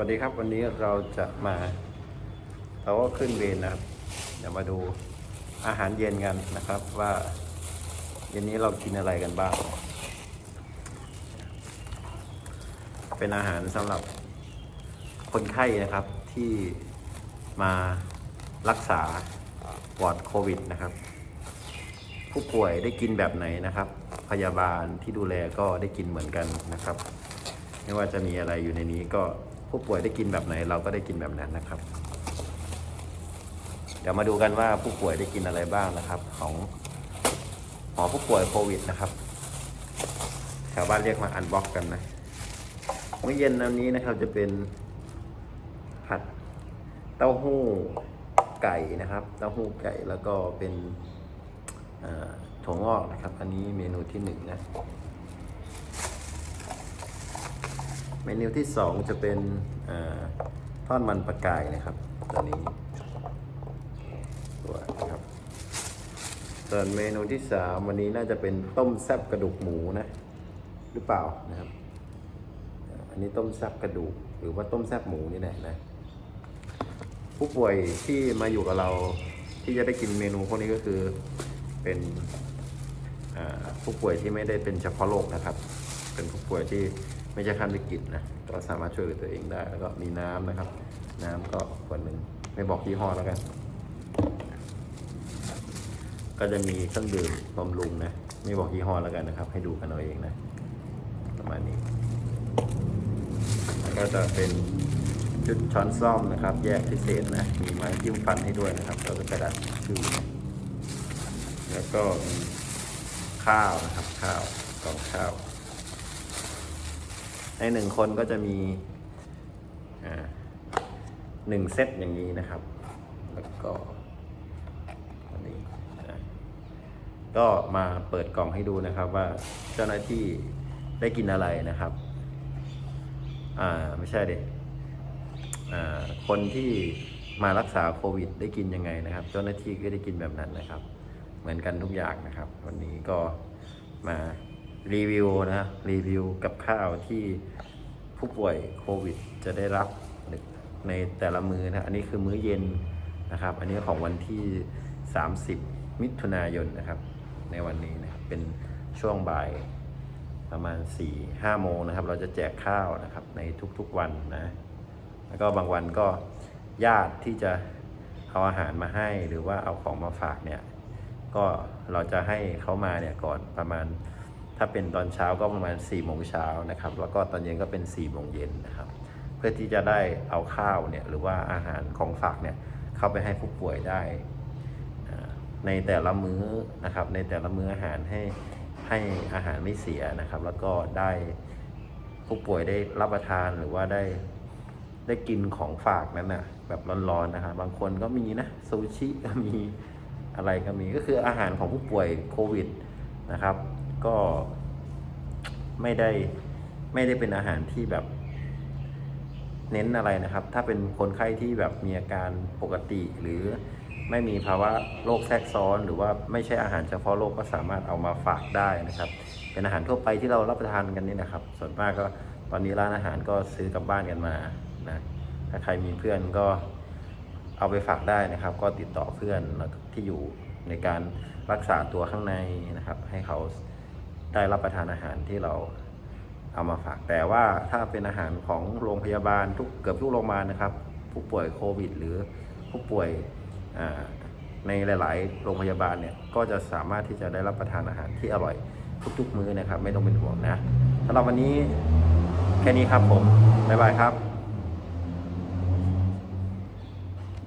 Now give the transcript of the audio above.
วัสดีครับวันนี้เราจะมาเราก็ขึ้นเวรนะครับ เดี๋ยวมาดูอาหารเย็นกันนะครับว่าเย็นนี้เรากินอะไรกันบ้าง เป็นอาหารสำหรับคนไข้นะครับที่มารักษาปอดโควิดนะครับ ผู้ป่วยได้กินแบบไหนนะครับ พยาบาลที่ดูแลก็ได้กินเหมือนกันนะครับ ไม่ว่าจะมีอะไรอยู่ในนี้ก็ ผู้ป่วยได้กินแบบไหน เราก็ได้กินแบบนั้นนะครับ เดี๋ยวมาดูกันว่าผู้ป่วยได้กินอะไรบ้างนะครับ ของหอผู้ป่วยโควิดนะครับแถวบ้านเรียกมาอันบ็อกกันนะมื้อเย็นวันนี้นะครับจะเป็นผัดเต้าหู้ไก่นะครับ เต้าหู้ไก่แล้วก็เป็นถั่วงอกนะครับ อันนี้เมนูที่หนึ่งนะ เมนูที่สองจะเป็นอทอดมันปลากายนะครับตัวนี้ตัวนะครับส่วนเมนูที่สามวันนี้น่าจะเป็นต้มแซบกระดูกหมูนะ หรือเปล่านะครับ อันนี้ต้มแซบกระดูกหรือว่าต้มแซบหมูนี่แหละนะ ผู้ป่วยที่มาอยู่กับเราที่จะได้กินเมนูพวกนี้ก็คือเป็นผู้ป่วยที่ไม่ได้เป็นเฉพาะโรคนะครับ เป็นผู้ป่วยที่ไม่ใช่ขั้นวิกฤตนะก็สามารถช่วยเหลือตัวเองได้ แล้วก็มีน้ำนะครับ น้ำก็ขวดหนึ่งไม่บอกยี่ห้อแล้วกัน ก็จะมีเครื่องดื่มบำรุงนะ ไม่บอกยี่ห้อแล้วกันนะครับ ให้ดูกันเอาเองนะ ประมาณนี้แล้วก็จะเป็นชุดช้อนซ่อมนะครับ แยกพิเศษนะ มีไม้จิ้มฟันให้ด้วยนะครับ แล้วก็กระดาษชื่อนะแล้วก็มีข้าวนะครับ ข้าวกล่องข้าว ในหนึ่งคนก็จะมีหนึ่งเซตอย่างนี้นะครับ แล้วก็อันนี้ก็มาเปิดกล่องให้ดูนะครับว่าเจ้าหน้าที่ได้กินอะไรนะครับ อ่าไม่ใช่เด็อ่าคนที่มารักษาโควิด ได้กินยังไงนะครับ เจ้าหน้าที่ก็ได้กินแบบนั้นนะครับ เหมือนกันทุกอย่างนะครับ วันนี้ก็มา รีวิวนะรีวิวกับข้าวที่ผู้ป่วยโควิด จะได้รับในแต่ละมื้อนะ อันนี้คือมื้อเย็นนะครับ อันนี้ของวันที่ 30 มิถุนายนนะครับ ในวันนี้นะครับเป็นช่วงบ่ายประมาณ4ี่ห้าโมงนะครับ เราจะแจกข้าวนะครับในทุกๆวันนะ แล้วก็บางวันก็ญาติที่จะเอาอาหารมาให้หรือว่าเอาของมาฝากเนี่ย ก็เราจะให้เขามาเนี่ยก่อนประมาณ ถ้าเป็นตอนเช้าก็ประมาณ4ี่โมงเช้านะครับ แล้วก็ตอนเย็นก็เป็น4ี่โมงเย็นนะครับ เพื่อที่จะได้เอาข้าวเนี่ยหรือว่าอาหารของฝากเนี่ยเข้าไปให้ผู้ป่วยได้ ในแต่ละมื้อนะครับ ในแต่ละมื้ออาหารให้ให้อาหารไม่เสียนะครับ แล้วก็ได้ผู้ป่วยได้รับประทานหรือว่าได้ได้กินของฝากนั้นน่ะแบบร้อนๆนะครับบางคนก็มีนะซูชิก็มีอะไรก็มีก็คืออาหารของผู้ป่วยโควิดนะครับ ก็ไม่ได้ไม่ได้เป็นอาหารที่แบบ เน้นอะไรนะครับ ถ้าเป็นคนไข้ที่แบบมีอาการปกติหรือไม่มีภาวะโรคแทรกซ้อน หรือว่าไม่ใช่อาหารเฉพาะโรคก็สามารถเอามาฝากได้นะครับ เป็นอาหารทั่วไปที่เรารับประทานกันนี่นะครับ ส่วนมากก็ตอนนี้ร้านอาหารก็ซื้อกลับบ้านกันมานะถ้าใครมีเพื่อนก็เอาไปฝากได้นะครับ ก็ติดต่อเพื่อนที่อยู่ในการรักษาตัวข้างในนะครับ ให้เขา ได้รับประทานอาหารที่เราเอามาฝาก แต่ว่าถ้าเป็นอาหารของโรงพยาบาลทุกเกือบทุกโรงพยาบาลนะครับ ผู้ป่วยโควิด หรือผู้ป่วยในหลาย ๆ โรงพยาบาลเนี่ยก็จะสามารถที่จะได้รับประทานอาหารที่อร่อยทุก ๆ มื้อนะครับ ไม่ต้องเป็นห่วงนะสำหรับวันนี้แค่นี้ครับผมบ๊ายบายครับ